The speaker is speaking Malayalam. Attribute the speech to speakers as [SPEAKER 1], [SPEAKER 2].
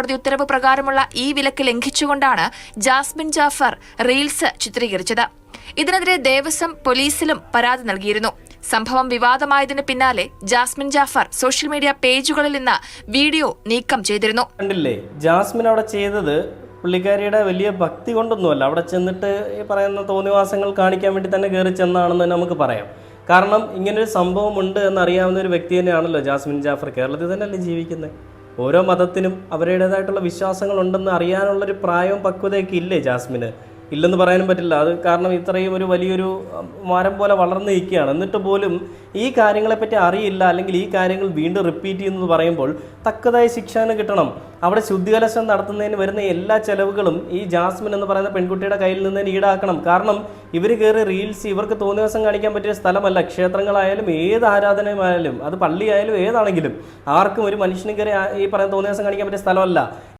[SPEAKER 1] കോടതി ഉത്തരവ് പ്രകാരമുള്ള ഈ വിലക്ക് ലംഘിച്ചുകൊണ്ടാണ് ജാസ്മിൻ ജാഫർ റീൽസ് ചിത്രീകരിച്ചത്. ഇതിനെതിരെ ദേവസ്വം പോലീസിലും പരാതി നൽകിയിരുന്നു. സംഭവം വിവാദമായതിന് പിന്നാലെ ജാസ്മിൻ ജാഫർ സോഷ്യൽ മീഡിയ പേജുകളിൽ നിന്ന് വീഡിയോ നീക്കം ചെയ്തിരുന്നു.
[SPEAKER 2] കണ്ടില്ലേ? ജാസ്മിൻ അവിടെ ചെയ്തത് പുള്ളിക്കാരിയുടെ വലിയ ഭക്തി കൊണ്ടൊന്നുമല്ല. അവിടെ ചെന്നിട്ട് ഈ പറയുന്ന തോന്നിവാസങ്ങൾ കാണിക്കാൻ വേണ്ടി തന്നെ കയറി ചെന്നാണെന്ന് നമുക്ക് പറയാം. കാരണം ഇങ്ങനൊരു സംഭവം ഉണ്ട് എന്നറിയാവുന്ന ഒരു വ്യക്തി തന്നെയാണല്ലോ ജാസ്മിൻ ജാഫർ. കേരളത്തിൽ തന്നെയല്ലേ ജീവിക്കുന്നത്? ഓരോ മതത്തിനും അവരുടേതായിട്ടുള്ള വിശ്വാസങ്ങളുണ്ടെന്ന് അറിയാനുള്ളൊരു പ്രായവും പക്വതയൊക്കെ ഇല്ലേ ജാസ്മിന്? ഇല്ലെന്ന് പറയാനും പറ്റില്ല. അത് കാരണം ഇത്രയും ഒരു വലിയൊരു മാരം പോലെ വളർന്നു നിൽക്കുകയാണ്. എന്നിട്ട് പോലും ഈ കാര്യങ്ങളെപ്പറ്റി അറിയില്ല. അല്ലെങ്കിൽ ഈ കാര്യങ്ങൾ വീണ്ടും റിപ്പീറ്റ് ചെയ്യുന്നത് പറയുമ്പോൾ തക്കതായ ശിക്ഷാന് കിട്ടണം. അവിടെ ശുദ്ധികലശം നടത്തുന്നതിന് വരുന്ന എല്ലാ ചെലവുകളും ഈ ജാസ്മിൻ എന്ന് പറയുന്ന പെൺകുട്ടിയുടെ കയ്യിൽ നിന്ന് ഈടാക്കണം. കാരണം ഇവർ കയറി റീൽസ് ഇവർക്ക് തോന്നിയ ദിവസം കാണിക്കാൻ പറ്റിയ സ്ഥലമല്ല. ക്ഷേത്രങ്ങളായാലും ഏത് ആരാധനയായാലും അത് പള്ളിയായാലും ഏതാണെങ്കിലും ആർക്കും ഒരു മനുഷ്യന് കയറി ഈ പറയുന്ന തോന്നിയ ദിവസം കാണിക്കാൻ പറ്റിയ സ്ഥലമല്ല.